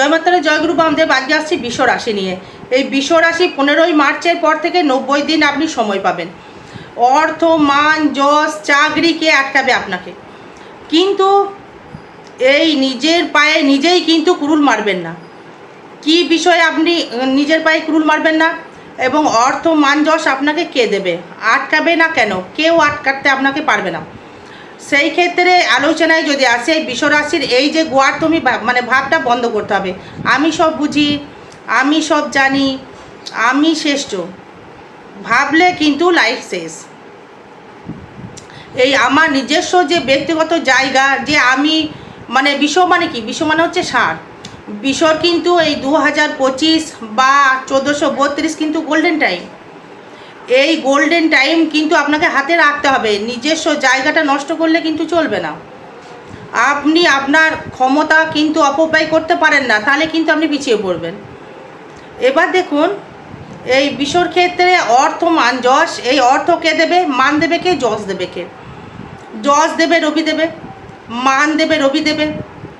জয় মাতারা জয়গুরু বামদেব আসছি বিশ্ব রাশি নিয়ে। এই বিশ্ব রাশি পনেরোই মার্চের পর থেকে নব্বই দিন আপনি সময় পাবেন। অর্থ, মান, যশ, চাকরি কে আটকাবে আপনাকে। কিন্তু এই নিজের পায়ে নিজেই কিন্তু কুরুল মারবেন না। কি বিষয়ে আপনি নিজের পায়ে কুরুল মারবেন না? এবং অর্থ, মান, যশ আপনাকে কে দেবে? আটকাবে না কেন? কেউ আটকাতে আপনাকে পারবে না। সেই ক্ষেত্রে আলোচনায় যদি আসে, বিশ্বরাশির এই যে গোয়ার তুমি মানে ভাবটা বন্ধ করতে হবে। আমি সব বুঝি, আমি সব জানি, আমি শ্রেষ্ঠ। ভাবলে কিন্তু লাইফ শেষ। এই আমার নিজস্ব যে ব্যক্তিগত জায়গা, যে আমি মানে বিশ্ব মানে কি? বিশ্ব মানে হচ্ছে সার। বিশ্বর কিন্তু এই দু হাজার পঁচিশ বা চোদ্দোশো বত্রিশ কিন্তু গোল্ডেন টাইম এই গোল্ডেন টাইম কিন্তু আপনাকে হাতে রাখতে হবে। নিজস্ব জায়গাটা নষ্ট করলে কিন্তু চলবে না। আপনি আপনার ক্ষমতা কিন্তু অপব্যয় করতে পারেন না, তাহলে কিন্তু আপনি পিছিয়ে পড়বেন। এবার দেখুন, এই বিশ্বর ক্ষেত্রে অর্থ মান, যশ, এই অর্থ কে দেবে? মান দেবে কে? যশ দেবে কে? যশ দেবে, রবি দেবে। মান দেবে, রবি দেবে।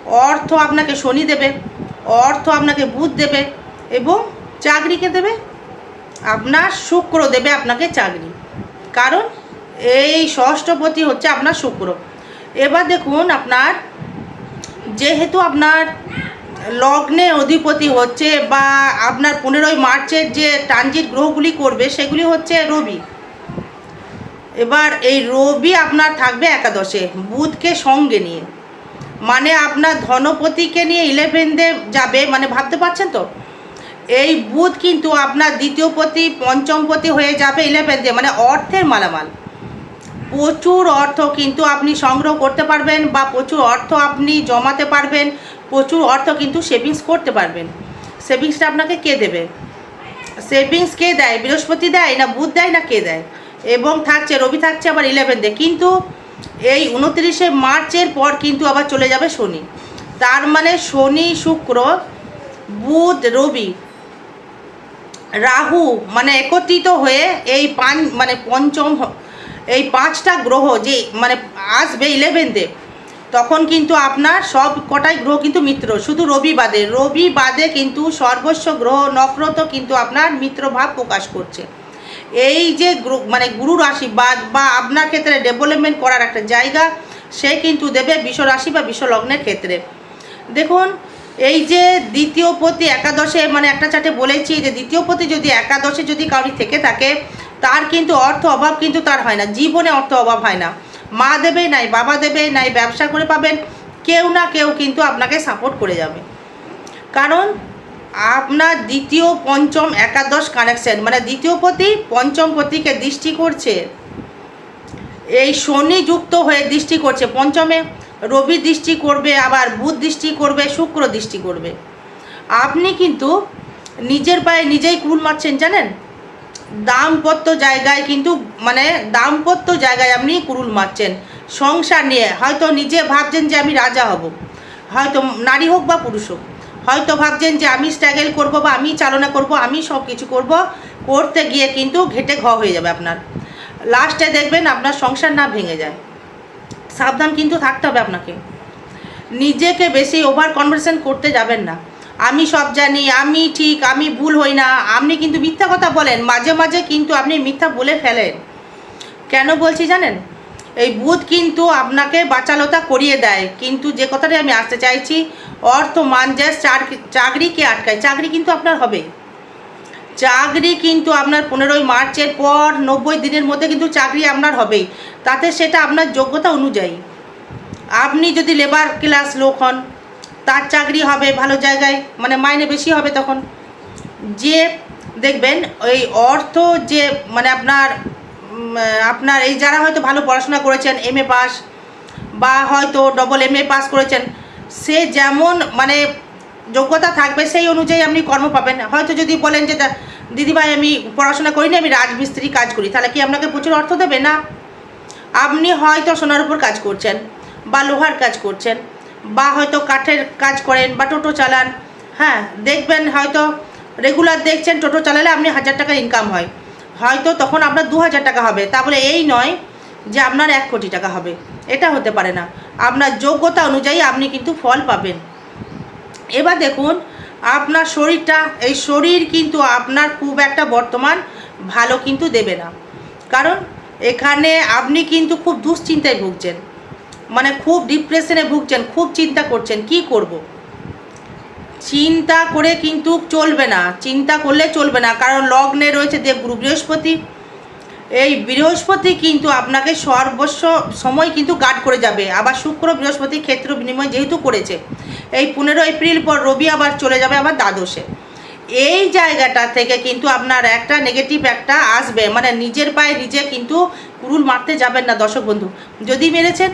অর্থ আপনাকে শনি দেবে। অর্থ আপনাকে বুধ দেবে। এবং চাকরিকে দেবে? আপনার শুক্র দেবে আপনাকে চাকরি। কারণ এই ষষ্ঠপতি হচ্ছে আপনার শুক্র। এবার দেখুন আপনার, যেহেতু আপনার লগ্নে অধিপতি হচ্ছে বা আপনার পনেরোই মার্চের যে ট্রানজিট গ্রহগুলি করবে, সেগুলি হচ্ছে রবি। এবার এই রবি আপনার থাকবে একাদশে, বুধকে সঙ্গে নিয়ে। মানে আপনার ধনপতিকে নিয়ে ইলেভেনতে যাবে মানে ভাবতে পারছেন তো? এই বুধ কিন্তু আপনার দ্বিতীয় পতি, পঞ্চম পতি হয়ে যাবে ইলেভেনতে মানে অর্থের মালামাল। প্রচুর অর্থ কিন্তু আপনি সংগ্রহ করতে পারবেন বা প্রচুর অর্থ আপনি জমাতে পারবেন, প্রচুর অর্থ কিন্তু সেভিংস করতে পারবেন। সেভিংসটা আপনাকে কে দেবে? সেভিংস কে দেয়? বৃহস্পতি দেয় না বুধ দেয় না কে দেয়? এবং থাকছে, রবি থাকছে আবার ইলেভেনতে কিন্তু এই উনত্রিশে মার্চের পর কিন্তু আবার চলে যাবে শনি। তার মানে শনি, শুক্র, বুধ, রবি রাহু মানে একত্রিত হয়ে এই পান মানে পঞ্চম এই পাঁচটা গ্রহ যে মানে আসবে ইলেভেনতে তখন কিন্তু আপনার সব কটাই গ্রহ কিন্তু মিত্র, শুধু রবি বাদে রবি বাদে কিন্তু সর্বস্ব গ্রহ নক্ষত্র কিন্তু আপনার মিত্রভাব প্রকাশ করছে। এই যে গ্রু- মানে গুরুর আশীর্বাদ বা আপনার ক্ষেত্রে ডেভেলপমেন্ট করার একটা জায়গা, সে কিন্তু দেবে বিশ্ব রাশি বা বিশ্ব লগ্নের ক্ষেত্রে। দেখুন এই যে দ্বিতীয় পতি একাদশে মানে একটা চাটে বলেছি যে দ্বিতীয় পতি যদি একাদশে যদি কাউরি থেকে থাকে, তার কিন্তু অর্থ অভাব কিন্তু তার হয় না, জীবনে অর্থ অভাব হয় না। মা দেবে নাই, বাবা দেবে নাই, ব্যবসা করে পাবেন, কেউ না কেউ কিন্তু আপনাকে সাপোর্ট করে যাবে। কারণ আপনার দ্বিতীয়, পঞ্চম, একাদশ কানেকশন মানে দ্বিতীয় পতি, পঞ্চম পতিকে দৃষ্টি করছে, এই শনি যুক্ত হয়ে দৃষ্টি করছে, পঞ্চমে রবি দৃষ্টি করবে, আবার বুধ দৃষ্টি করবে, শুক্র দৃষ্টি করবে। আপনি কিন্তু নিজের পায়ে নিজেই কুল মারছেন, জানেন? দাম্পত্য জায়গায় কিন্তু মানে দাম্পত্য জায়গায় আপনি কুরুল মারছেন, সংসার নিয়ে। হয়তো নিজে ভাবছেন যে আমি রাজা হব, হয়তো নারী হোক বা পুরুষ হোক। হয়তো ভাবছেন যে আমি স্ট্রাগল করব বা আমি চালনা করব, আমি সব কিছু করব, করতে গিয়ে কিন্তু ঘেটে ঘ হয়ে যাবে আপনার। লাস্টে দেখবেন আপনার সংসার না ভেঙে যায়। সাবধান কিন্তু থাকতে হবে আপনাকে। নিজেকে বেশি ওভার কনভারসেশন করতে যাবেন না। আমি সব জানি, আমি ঠিক, আমি ভুল হই না। আপনি কিন্তু মিথ্যা কথা বলেন, মাঝে মাঝে কিন্তু আপনি মিথ্যা বলে ফেলেন। কেন বলছি জানেন? এই বুধ কিন্তু আপনাকে বাচালতা করিয়ে দেয়। কিন্তু যে কথাটা আমি আসতে চাইছি, অর্থ মানজাস চাকরিকে আটকায়। চাকরি কিন্তু আপনার হবে। চাকরি কিন্তু আপনার পনেরোই মার্চের পর নব্বই দিনের মধ্যে কিন্তু চাকরি আপনার হবেই। তাতে সেটা আপনার যোগ্যতা অনুযায়ী। আপনি যদি লেবার ক্লাস লোক হন, তার চাকরি হবে ভালো জায়গায় মানে মাইনে বেশি হবে তখন। যে দেখবেন ওই অর্থ যে মানে আপনার আপনার এই যারা হয়তো ভালো পড়াশোনা করেছেন এম এ পাস বা হয়তো ডবল এম এ পাস করেছেন, সে যেমন মানে যোগ্যতা থাকবে সেই অনুযায়ী আপনি কর্ম পাবেন। হয়তো যদি বলেন যে দিদিভাই, আমি পড়াশোনা করিনি, আমি রাজমিস্ত্রি কাজ করি, তাহলে কি আপনাকে প্রচুর অর্থ দেবে না? আপনি হয়তো সোনার উপর কাজ করছেন, বা লোহার কাজ করছেন, বা হয়তো কাঠের কাজ করেন, বা টোটো চালান। হ্যাঁ দেখবেন হয়তো রেগুলার দেখছেন টোটো চালালে আপনি হাজার টাকা ইনকাম হয়। হয়তো তখন আপনার দু হাজার টাকা হবে। তা বলে এই নয় যে, আপনার এক কোটি টাকা হবে। এটা হতে পারে না। আপনার যোগ্যতা অনুযায়ী আপনি কিন্তু ফল পাবেন। এবার দেখুন, আপনার শরীরটা, এই শরীর কিন্তু আপনার খুব একটা বর্তমান ভালো কিন্তু দেবে না। কারণ এখানে আপনি কিন্তু খুব দুশ্চিন্তায় ভুগছেন। মানে খুব ডিপ্রেশনে ভুগছেন, খুব চিন্তা করছেন, কি করব। চিন্তা করে কিন্তু চলবে না, চিন্তা করলে চলবে না। কারণ লগ্নে রয়েছে দেবগুরু বৃহস্পতি। এই বৃহস্পতি কিন্তু আপনাকে সর্বস্ব সময় কিন্তু গার্ড করে যাবে। আবার শুক্র, বৃহস্পতি ক্ষেত্র বিনিময় যেহেতু করেছে। এই পনেরো এপ্রিল পর রবি আবার চলে যাবে আবার দ্বাদশে। এই জায়গাটা থেকে কিন্তু আপনার একটা নেগেটিভ একটা আসবে। মানে নিজের পায়ে নিজে কিন্তু কুরুল মারতে যাবেন না, দর্শক বন্ধু। যদি মেরেছেন,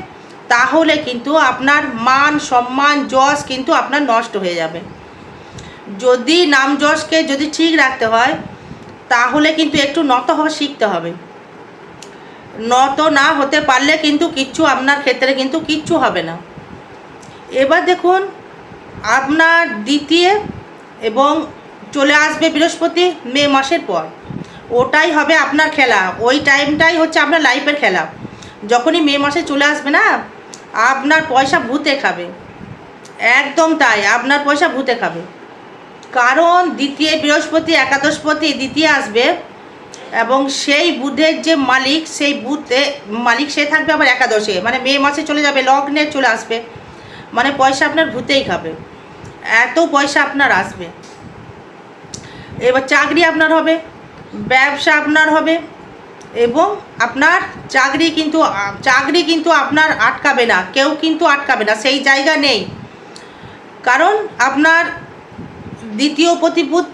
তাহলে কিন্তু আপনার মান, সম্মান, যশ কিন্তু আপনার নষ্ট হয়ে যাবে। যদি নাম যশকে যদি ঠিক রাখতে হয়, তাহলে কিন্তু একটু নত হওয়া শিখতে হবে। নত না হতে পারলে কিন্তু কিচ্ছু আপনার ক্ষেত্রে কিন্তু কিচ্ছু হবে না। এবার দেখুন, আপনার দ্বিতীয় এবং চলে আসবে বৃহস্পতি মে মাসের পর। ওটাই হবে আপনার খেলা। ওই টাইমটাই হচ্ছে আপনার লাইফের খেলা। যখনই মে মাসে চলে আসবে না, আপনার পয়সা ভূতে খাবে। একদম তাই, আপনার পয়সা ভূতে খাবে। কারণ দ্বিতীয় বৃহস্পতি, একাদশপতি দ্বিতীয় আসবে এবং সেই বুধের যে মালিক, সেই বুধে মালিক সে থাকবে আবার একাদশে। মানে মে মাসে চলে যাবে, লগ্নে চলে আসবে। মানে পয়সা আপনার ভূতেই খাবে। এত পয়সা আপনার আসবে। এবার চাকরি আপনার হবে, ব্যবসা আপনার হবে, এবং আপনার চাকরি কিন্তু চাকরি কিন্তু আপনার আটকাবে না, কেউ কিন্তু আটকাবে না, সেই জায়গা নেই। কারণ আপনার দ্বিতীয় প্রতিভূত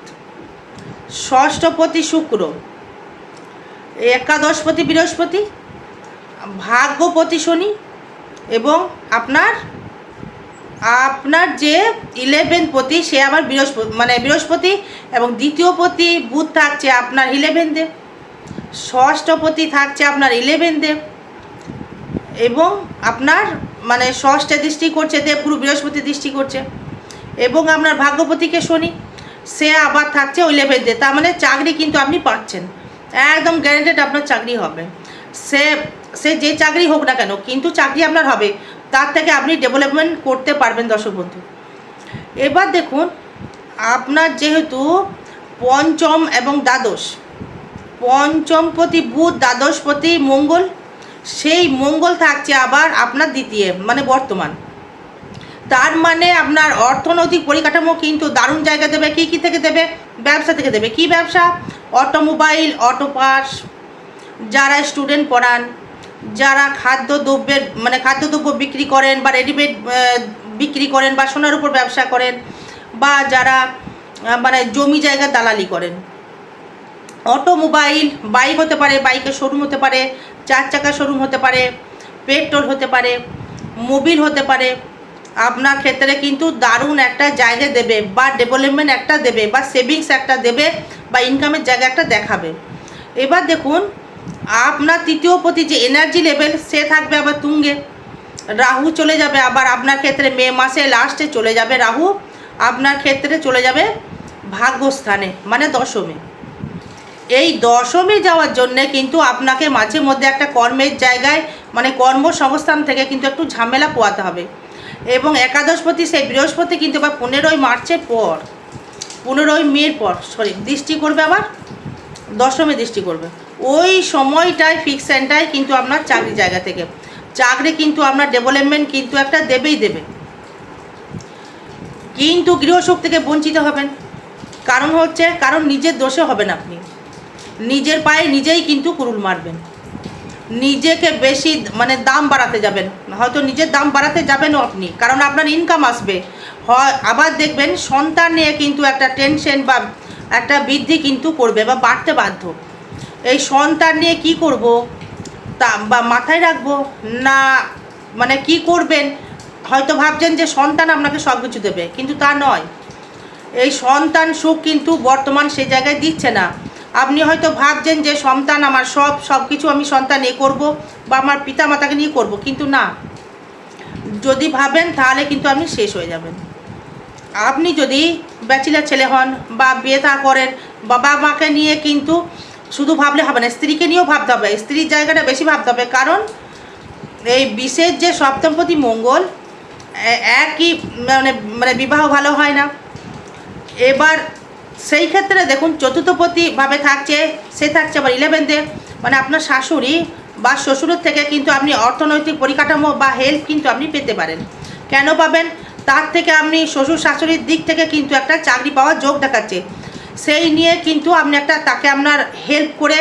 ষষ্ঠপতি শুক্র। একাদশপতি বৃহস্পতি, ভাগ্যপতি শনি এবং আপনার আপনার যে ইলেভেন পতি, সে আবার বৃহস্পতি মানে বৃহস্পতি এবং দ্বিতীয় পতি বুধ থাকছে আপনার ইলেভেন দেব ষষ্ঠপতি থাকছে আপনার ইলেভেন দেব এবং আপনার মানে ষষ্ঠে দৃষ্টি করছে, দেবগুরু বৃহস্পতি দৃষ্টি করছে এবং আপনার ভাগ্যপতিকে শনি, সে আবার থাকছে ইলেভেন দে তার মানে চাকরি কিন্তু আপনি পাচ্ছেন। একদম গ্যারেন্টেড আপনার চাকরি হবে। সে সে যে চাকরি হোক না কেন, কিন্তু চাকরি আপনার হবে, তার থেকে আপনি ডেভেলপমেন্ট করতে পারবেন দর্শক বন্ধু। এবার দেখুন, আপনার যেহেতু পঞ্চম এবং দ্বাদশ পঞ্চমপতি বুধ দ্বাদশপতি মঙ্গল, সেই মঙ্গল থাকছে আবার আপনার দ্বিতীয় মানে বর্তমান। তার মানে আপনার অর্থনৈতিক পরিকাঠামো কিন্তু দারুণ জায়গা দেবে, কী কী থেকে দেবে? ব্যবসা থেকে দেবে। কি ব্যবসা? অটোমোবাইল অটো পার্টস যারা স্টুডেন্ট পড়ান, যারা খাদ্যদ্রব্যের মানে খাদ্যদ্রব্য বিক্রি করেন বা রেডিমেড বিক্রি করেন বা সোনার উপর ব্যবসা করেন বা যারা মানে জমি জায়গা দালালি করেন। অটোমোবাইল বাইক হতে পারে বাইকের শোরুম হতে পারে, চার চাকা শোরুম হতে পারে, পেট্রোল হতে পারে, মোবিল হতে পারে, আপনার ক্ষেত্রে কিন্তু দারুণ একটা জায়গা দেবে বা ডেভেলপমেন্ট একটা দেবে বা সেভিংস একটা দেবে বা ইনকামের জায়গা একটা দেখাবে। এবার দেখুন, আপনার তৃতীয় প্রতি যে এনার্জি লেভেল সে থাকবে আবার তুঙ্গে। রাহু চলে যাবে আবার আপনার ক্ষেত্রে মে মাসে লাস্টে চলে যাবে রাহু, আপনার ক্ষেত্রে চলে যাবে ভাগ্যস্থানে মানে দশমে। এই দশমে যাওয়ার জন্যে কিন্তু আপনাকে মাঝে মধ্যে একটা কর্মের জায়গায় মানে কর্মসংস্থান থেকে কিন্তু একটু ঝামেলা পোয়াতে হবে। এবং একাদশপতি সেই বৃহস্পতি কিন্তু আবার পনেরোই মার্চের পর। পনেরোই মের পর সরি দৃষ্টি করবে আবার? দশমে দৃষ্টি করবে। ওই সময়টায় ফিক্সেনটাই কিন্তু আপনার চাকরি জায়গা থেকে। চাকরি কিন্তু আপনার ডেভেলপমেন্ট কিন্তু একটা দেবেই দেবে। কিন্তু গৃহসুখ থেকে বঞ্চিত হবেন। কারণ হচ্ছে, কারণ নিজের দোষে হবেন আপনি। নিজের পায়ে নিজেই কিন্তু কুরুল মারবেন। নিজেকে বেশি মানে দাম বাড়াতে যাবেন। হয়তো নিজের দাম বাড়াতে যাবেনও আপনি, কারণ আপনার ইনকাম আসবে। হয়, আবার দেখবেন সন্তান নিয়ে কিন্তু একটা টেনশন বা একটা বৃদ্ধি কিন্তু করবে বা বাড়তে বাধ্য। এই সন্তান নিয়ে কি করব? তা বা মাথায় রাখব? না মানে কি করবেন? হয়তো ভাবছেন যে সন্তান আপনাকে সব কিছু দেবে, কিন্তু তা নয়। এই সন্তান সুখ কিন্তু বর্তমান সে জায়গায় দিচ্ছে না। আপনি হয়তো ভাবছেন যে সন্তান আমার সব সব কিছু আমি সন্তান এ করব বা আমার পিতা মাতাকে নিয়ে করব, কিন্তু না। যদি ভাবেন তাহলে কিন্তু আপনি শেষ হয়ে যাবেন। আপনি যদি ব্যাচেলার ছেলে হন বা বিয়ে তা করেন বাবা মাকে নিয়ে কিন্তু শুধু ভাবলে হবে না, স্ত্রীকে নিয়েও ভাবতে হবে। স্ত্রীর জায়গাটা বেশি ভাবতে হবে, কারণ এই বিশেষ যে সপ্তমপতি মঙ্গল একই মানে মানে বিবাহ ভালো হয় না। এবার সেই ক্ষেত্রে দেখুন চতুর্থপতিভাবে থাকছে, সে থাকছে আবার ইলেভেন্থে মানে আপনার শাশুড়ি বা শ্বশুরের থেকে কিন্তু আপনি অর্থনৈতিক পরিকাঠামো বা হেল্প কিন্তু আপনি পেতে পারেন। কেন পাবেন? তার থেকে আপনি শ্বশুর শাশুড়ির দিক থেকে কিন্তু একটা চাকরি পাওয়ার যোগ দেখাচ্ছে। সেই নিয়ে কিন্তু আপনি একটা তাকে আপনার হেল্প করে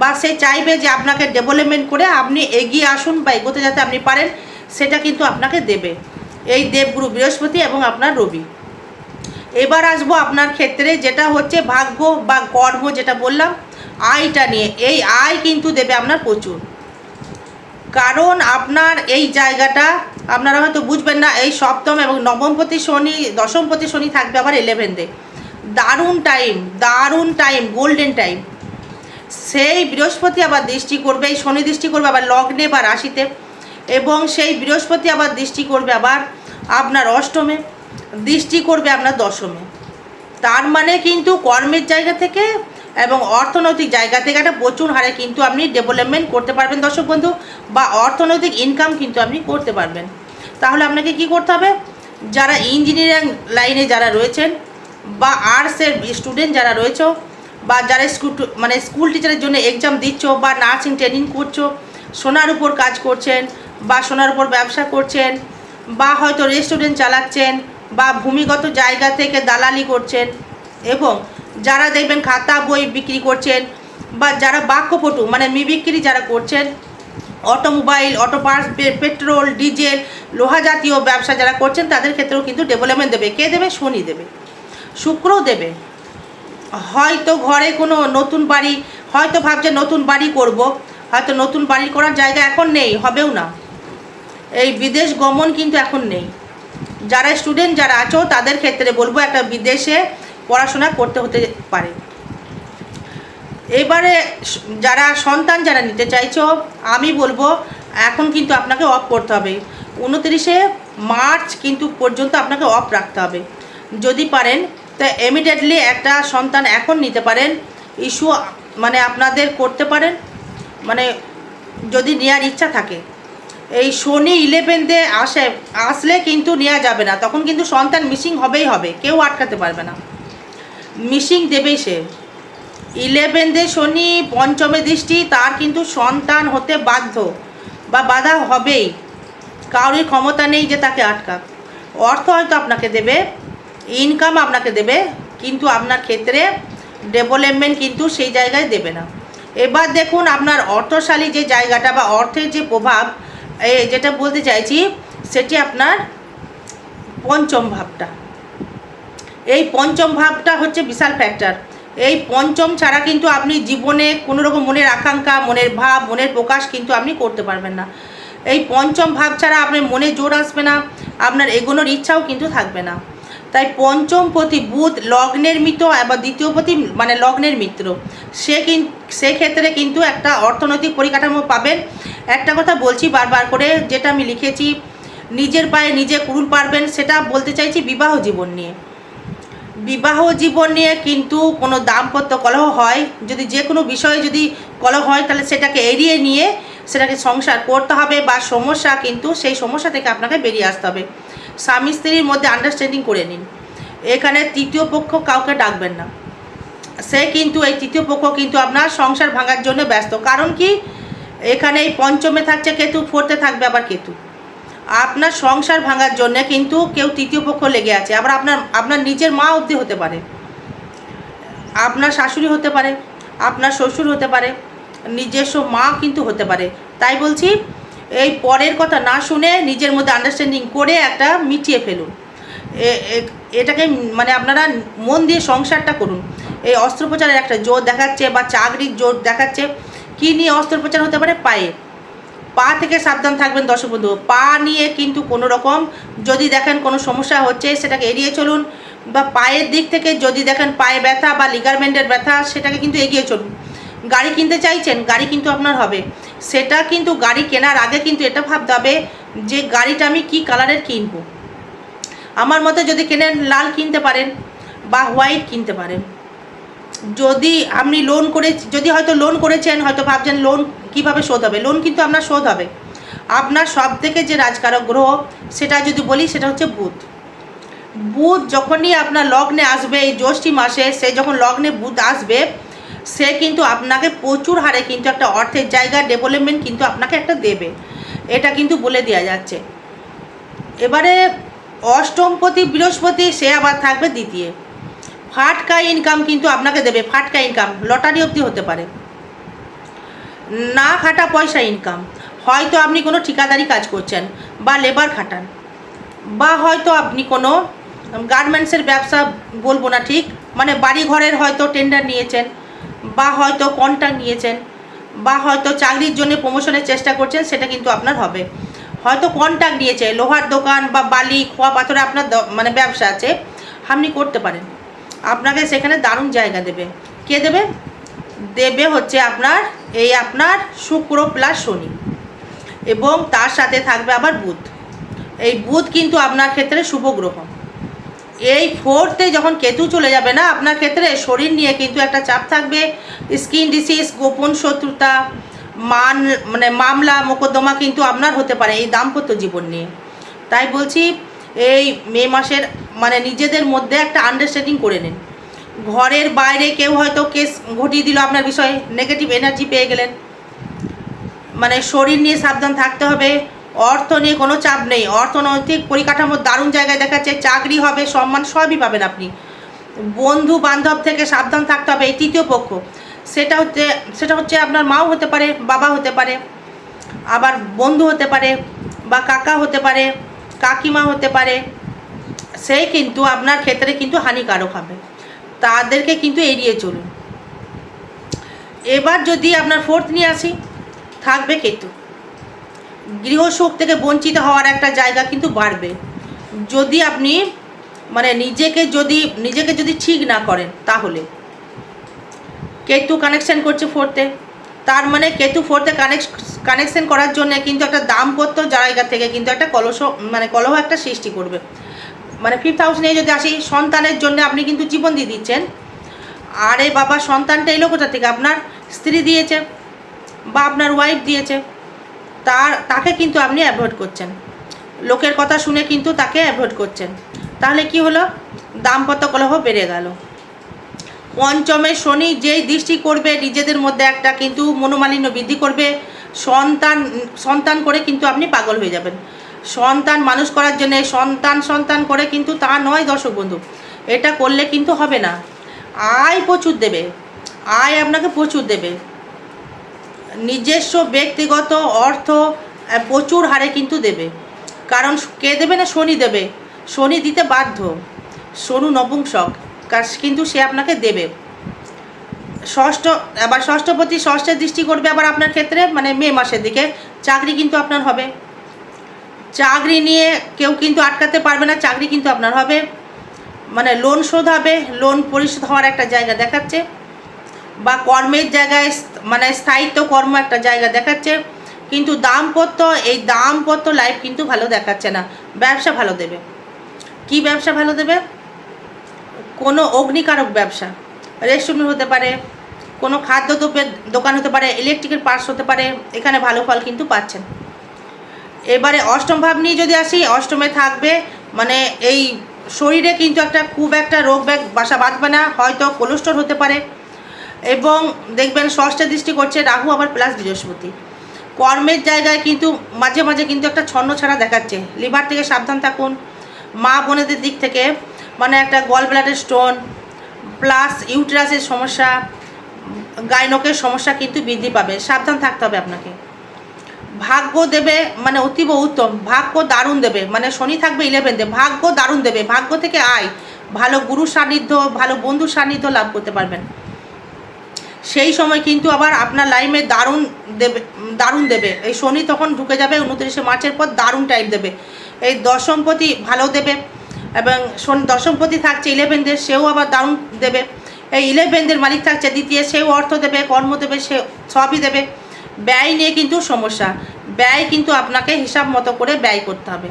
বা সে চাইবে যে আপনাকে ডেভেলপমেন্ট করে আপনি এগিয়ে আসুন বা এগোতে যাতে আপনি পারেন, সেটা কিন্তু আপনাকে দেবে। এই দেবগুরু বৃহস্পতি এবং আপনার রবি। এবার আসব আপনার ক্ষেত্রে, যেটা হচ্ছে ভাগ্য বা কর্ম যেটা বললাম, আয়টা নিয়ে। এই আয় কিন্তু দেবে আপনার প্রচুর। কারণ আপনার এই জায়গাটা, আপনারা হয়তো বুঝবেন না, এই সপ্তম এবং নবমপতি শনি দশমপতি শনি থাকবে আবার ইলেভেনতে দারুণ টাইম দারুণ টাইম গোল্ডেন টাইম সেই বৃহস্পতি আবার দৃষ্টি করবে, এই শনি দৃষ্টি করবে আবার লগ্নে বা রাশিতে। এবং সেই বৃহস্পতি আবার দৃষ্টি করবে আবার আপনার অষ্টমে। দৃষ্টি করবে আপনার দশমে। তার মানে কিন্তু কর্মের জায়গা থেকে এবং অর্থনৈতিক জায়গা থেকে একটা প্রচুর হারে কিন্তু আপনি ডেভেলপমেন্ট করতে পারবেন দর্শক বন্ধু, বা অর্থনৈতিক ইনকাম কিন্তু আপনি করতে পারবেন। তাহলে আপনাকে কি করতে হবে? যারা ইঞ্জিনিয়ারিং লাইনে যারা রয়েছেন, বা আর্টসের স্টুডেন্ট যারা রয়েছে, বা যারা স্কুল মানে স্কুল টিচারের জন্য এক্সাম দিচ্ছ, বা নার্সিং ট্রেনিং করছ, সোনার উপর কাজ করছেন, বা সোনার উপর ব্যবসা করছেন, বা হয়তো রেস্টুরেন্ট চালাচ্ছেন বা ভূমিগত জায়গা থেকে দালালি করছেন এবং যারা দেখবেন খাতা বই বিক্রি করছেন বা যারা বাক্যপটু মানে মি বিক্রি যারা করছেন, automobile, auto parts petrol, diesel, লোহা জাতীয় ব্যবসা যারা করছেন, তাদের ক্ষেত্রেও কিন্তু ডেভেলপমেন্ট দেবে। কে দেবে? শনি দেবে। শুক্রও দেবে। হয়তো ঘরে কোনো নতুন বাড়ি, হয়তো ভাবছে নতুন বাড়ি করব, হয়তো নতুন বাড়ি করার জায়গা এখন নেই, হবেও না। এই বিদেশ গমন কিন্তু এখন নেই। যারা স্টুডেন্ট যারা আছো, তাদের ক্ষেত্রে বলব একটা বিদেশে পড়াশোনা করতে হতে পারে। এবারে যারা সন্তান যারা নিতে চাইছো, আমি বলব এখন কিন্তু আপনাকে অফ করতে হবে। উনত্রিশে মার্চ কিন্তু পর্যন্ত আপনাকে অফ রাখতে হবে। যদি পারেন, তা ইমিডিয়েটলি একটা সন্তান এখন নিতে পারেন ইস্যু মানে আপনাদের করতে পারেন মানে যদি নেওয়ার ইচ্ছা থাকে। এই শনি ইলেভেনতে আসে, আসলে কিন্তু নেওয়া যাবে না। তখন কিন্তু সন্তান মিসিং হবেই হবে, কেউ আটকাতে পারবে না। মিসিং দেবেই সে। ইলেভেনতে শনি পঞ্চমে দৃষ্টি, তার কিন্তু সন্তান হতে বাধ্য বা বাধা হবেই। কারোর ক্ষমতা নেই যে তাকে আটকাক। অর্থ হয়তো আপনাকে দেবে ইনকাম আপনাকে দেবে, কিন্তু আপনার ক্ষেত্রে ডেভেলপমেন্ট কিন্তু সেই জায়গায় দেবে না। এবার দেখুন আপনার অর্থশালী যে জায়গাটা বা অর্থের যে প্রভাব এ যেটা বলতে চাইছি, সেটি আপনার পঞ্চম ভাবটা। এই পঞ্চম ভাবটা হচ্ছে বিশাল ফ্যাক্টর এই পঞ্চম ছাড়া কিন্তু আপনি জীবনে কোনো রকম মনের আকাঙ্ক্ষা, মনের ভাব, মনের প্রকাশ কিন্তু আপনি করতে পারবেন না। এই পঞ্চম ভাব ছাড়া আপনার মনে জোর আসবে না, আপনার এগোনোর ইচ্ছাও কিন্তু থাকবে না। তাই পঞ্চম পতি বুধ লগ্নের মিত্র আবার দ্বিতীয় পতি মানে লগ্নের মিত্র। সে কিন সেক্ষেত্রে কিন্তু একটা অর্থনৈতিক পরিকাঠামো পাবেন। একটা কথা বলছি বারবার করে, যেটা আমি লিখেছি, নিজের পায়ে নিজে কুড়ুল পারবেন, সেটা বলতে চাইছি বিবাহ জীবন নিয়ে। বিবাহ জীবন নিয়ে কিন্তু কোনো দাম্পত্য কলহ হয়। যদি যে কোনো বিষয়ে যদি কলহ হয়, তাহলে সেটাকে এড়িয়ে নিয়ে সেটাকে সংসার করতে হবে বা সমস্যা, কিন্তু সেই সমস্যা থেকে আপনাকে বেরিয়ে আসতে হবে। স্বামী স্ত্রীর মধ্যে আন্ডারস্ট্যান্ডিং করে নিন। এখানে তৃতীয় পক্ষ কাউকে ডাকবেন না। সে কিন্তু, এই তৃতীয় পক্ষ কিন্তু আপনার সংসার ভাঙার জন্য ব্যস্ত। কারণ কি? এখানে এই পঞ্চমে থাকছে কেতু, ফোর্থে থাকবে আবার কেতু। আপনার সংসার ভাঙার জন্য কিন্তু কেউ তৃতীয় পক্ষ লেগে আছে। আবার আপনার আপনার নিজের মা অবধি হতে পারে। আপনার শাশুড়ি হতে পারে, আপনার শ্বশুর হতে পারে। নিজস্ব মা কিন্তু হতে পারে। তাই বলছি, এই পরের কথা না শুনে নিজের মধ্যে আন্ডারস্ট্যান্ডিং করে একটা মিটিয়ে ফেলুন। এটাকে মানে আপনারা মন দিয়ে সংসারটা করুন। এই অস্ত্রোপচারের একটা জোর দেখাচ্ছে বা চাকরির জোর দেখাচ্ছে। কী নিয়ে অস্ত্রোপচার হতে পারে? পায়ে। পা থেকে সাবধান থাকবেন দর্শক বন্ধু পা নিয়ে কিন্তু কোনো রকম যদি দেখেন কোনো সমস্যা হচ্ছে, সেটাকে এড়িয়ে চলুন বা পায়ের দিক থেকে যদি দেখেন পায়ে ব্যথা বা লিগারমেন্টের ব্যথা, সেটাকে কিন্তু এগিয়ে চলুন। গাড়ি কিনতে চাইছেন, গাড়ি কিন্তু আপনার হবে। সেটা কিন্তু গাড়ি কেনার আগে কিন্তু এটা ভাবতে হবে যে গাড়িটা আমি কি কালারের কিনবো। আমার মতে যদি কেনেন, লাল কিনতে পারেন বা হোয়াইট কিনতে পারেন। যদি আপনি লোন করে, যদি হয়তো লোন করেছেন, হয়তো ভাবছেন লোন কীভাবে শোধ হবে? লোন কিন্তু আপনার শোধ হবে। আপনার সব থেকে যে রাজকারক গ্রহ, সেটা যদি বলি, সেটা হচ্ছে বুধ। বুধ যখনই আপনার লগ্নে আসবে, এই জ্যৈষ্ঠী মাসে সে যখন লগ্নে বুধ আসবে সে কিন্তু আপনাকে প্রচুর হারে কিন্তু একটা অর্থের জায়গা ডেভেলপমেন্ট কিন্তু আপনাকে একটা দেবে। এটা কিন্তু বলে দেওয়া যাচ্ছে। এবারে অষ্টমপতি, বৃহস্পতি, সে আবার থাকবে দ্বিতীয়। ফাটকা ইনকাম কিন্তু আপনাকে দেবে। ফাটকা ইনকাম লটারি অবধি হতে পারে। না খাটা পয়সা ইনকাম হয়তো আপনি কোনো ঠিকাদারি কাজ করছেন বা লেবার খাটান বা হয়তো আপনি কোনো গার্মেন্টসের ব্যবসা বলব না ঠিক মানে বাড়ি ঘরের হয়তো টেন্ডার নিয়েছেন। বা হয়তো কন্ট্রাক্ট নিয়েছেন, বা হয়তো চাকরির জন্য প্রমোশনের চেষ্টা করছেন, সেটা কিন্তু আপনার হবে। হয়তো কন্ট্রাক্ট নিয়েছে, লোহার দোকান বা বালি, খোয়া পাথরে আপনার মানে ব্যবসা আছে, আপনি করতে পারেন। আপনাকে সেখানে দারুণ জায়গা দেবে। কে দেবে? দেবে হচ্ছে আপনার, এই আপনার শুক্র প্লাস শনি। এবং তার সাথে থাকবে আবার বুধ। এই বুধ কিন্তু আপনার ক্ষেত্রে শুভ গ্রহ। এই ফোর্থে যখন কেতু চলে যাবে না, আপনার ক্ষেত্রে শরীর নিয়ে কিন্তু একটা চাপ থাকবে। স্কিন ডিসিজ, গোপন শত্রুতা, মান মানে মামলা, মোকদ্দমা কিন্তু আপনার হতে পারে এই দাম্পত্য জীবন নিয়ে। তাই বলছি, এই মে মাসের মানে নিজেদের মধ্যে একটা আন্ডারস্ট্যান্ডিং করে নিন। ঘরের বাইরে কেউ হয়তো কেস ঘটিয়ে দিল আপনার বিষয়ে নেগেটিভ এনার্জি পেয়ে গেলেন। মানে শরীর নিয়ে সাবধান থাকতে হবে অর্থ নিয়ে কোনো চাপ নেই। অর্থনৈতিক পরিকাঠামো দারুণ জায়গায় দেখাচ্ছে। চাকরি হবে, সম্মান সবই পাবেন আপনি। বন্ধু বান্ধব থেকে সাবধান থাকতে হবে, এই তৃতীয় পক্ষ। সেটা হচ্ছে সেটা হচ্ছে আপনার মাও হতে পারে, বাবা হতে পারে, আবার বন্ধু হতে পারে, বা কাকা হতে পারে, কাকিমা হতে পারে। সে কিন্তু আপনার ক্ষেত্রে কিন্তু হানিকারক হবে। তাদেরকে কিন্তু এড়িয়ে চলুন। এবার যদি আপনার ফোর্থ নিয়ে আসি, থাকবে কেতু। গৃহসুখ থেকে বঞ্চিত হওয়ার একটা জায়গা কিন্তু বাড়বে। যদি আপনি মানে নিজেকে যদি নিজেকে যদি ঠিক না করেন, তাহলে। কেতু কানেকশন করছে ফোর্থে তার মানে কেতু ফোর্থে কানেক্ট কানেকশন করার জন্য কিন্তু একটা দাম দাম্পত্য জায়গা থেকে কিন্তু একটা কলস মানে কলহ একটা সৃষ্টি করবে। মানে ফিফথ হাউস নিয়ে যদি আসি, সন্তানের জন্য আপনি কিন্তু জীবন দিয়ে দিচ্ছেন। আরে বাবা, সন্তানটা এলো কোথা থেকে? আপনার স্ত্রী দিয়েছে, বা আপনার ওয়াইফ দিয়েছে। তার তাকে কিন্তু আপনি অ্যাভয়েড করছেন। লোকের কথা শুনে কিন্তু তাকে অ্যাভয়েড করছেন। তাহলে কি হলো? দাম্পত্য কলহ বেড়ে গেল। পঞ্চমে শনি যেই দৃষ্টি করবে, নিজেদের মধ্যে একটা কিন্তু মনোমালিন্য বৃদ্ধি করবে। সন্তান সন্তান করে কিন্তু আপনি পাগল হয়ে যাবেন। সন্তান মানুষ করার জন্য সন্তান সন্তান করে কিন্তু তা নয় দর্শক বন্ধু। এটা করলে কিন্তু হবে না। আয় প্রচুর দেবে। আয় আপনাকে প্রচুর দেবে। নিজস্ব ব্যক্তিগত অর্থ প্রচুর হারে কিন্তু দেবে। কারণ কে দেবে না শনি দেবে? শনি দিতে বাধ্য। শনু নপুংসক কিন্তু সে আপনাকে দেবে। ষষ্ঠ আবার ষষ্ঠপতি ষষ্ঠের দৃষ্টি করবে আবার আপনার ক্ষেত্রে মানে মে মাসের দিকে। চাকরি কিন্তু আপনার হবে। চাকরি নিয়ে কেউ কিন্তু আটকাতে পারবে না, চাকরি কিন্তু আপনার হবে। মানে লোন শোধ হবে লোন পরিশোধ হওয়ার একটা জায়গা দেখাচ্ছে। বা কর্মের জায়গায় মানে স্থায়িত্ব কর্ম একটা জায়গা দেখাচ্ছে, কিন্তু দাম্পত্য, এই দাম্পত্য লাইফ কিন্তু ভালো দেখাচ্ছে না। ব্যবসা ভালো দেবে। কি ব্যবসা ভালো দেবে? কোনো অগ্নিকারক ব্যবসা। রেস্টুরেন্ট হতে পারে, কোনো খাদ্যদ্রব্যের দোকান হতে পারে ইলেকট্রিকের পার্টস হতে পারে, এখানে ভালো ফল কিন্তু পাচ্ছেন। এবারে অষ্টম ভাব নিয়ে যদি আসি, অষ্টমে থাকবে মানে এই শরীরে কিন্তু একটা খুব একটা রোগ ব্যাগ বাসা বাঁধবে না, হয়তো কোলেস্ট্রল হতে পারে। এবং দেখবেন ষষ্ঠে দৃষ্টি করছে রাহু আবার প্লাস বৃহস্পতি। কর্মের জায়গায় কিন্তু মাঝে মাঝে কিন্তু একটা ছন্ন ছাড়া দেখাচ্ছে। লিভার থেকে সাবধান থাকুন। মা বোনেদের দিক থেকে মানে একটা গল ব্লাডের স্টোন প্লাস ইউটেরাসের সমস্যা গাইনকের সমস্যা কিন্তু বৃদ্ধি পাবে। সাবধান থাকতে হবে আপনাকে। ভাগ্য দেবে মানে অতীব উত্তম। ভাগ্য দারুণ দেবে। মানে শনি থাকবে ইলেভেনতে ভাগ্য দারুণ দেবে। ভাগ্য থেকে আয়। ভালো গুরু সান্নিধ্য, ভালো বন্ধু সান্নিধ্য লাভ করতে পারবেন। সেই সময় কিন্তু আবার আপনার লাইমে দারুণ দেবে দারুণ দেবে। এই শনি তখন ঢুকে যাবে উনত্রিশে মার্চের পর দারুণ টাইম দেবে। এই দশমপতি ভালো দেবে এবং শনি, দশমপতি থাকছে ইলেভেনদের সেও আবার দারুণ দেবে। এই ইলেভেনদের মালিক থাকছে দ্বিতীয়, সেও অর্থ দেবে, কর্ম দেবে, সে সবই দেবে। ব্যয় নিয়ে কিন্তু সমস্যা। ব্যয় কিন্তু আপনাকে হিসাব মতো করে ব্যয় করতে হবে।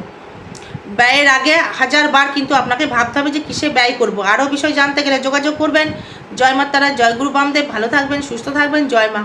ব্যয়ের আগে হাজার বার কিন্তু আপনাকে ভাবতে হবে যে কিসে ব্যয় করব। আরও বিষয় জানতে গেলে যোগাযোগ করবেন। জয় মাতারা জয় গুরু বামদেব ভালো থাকবেন সুস্থ থাকবেন জয় মা।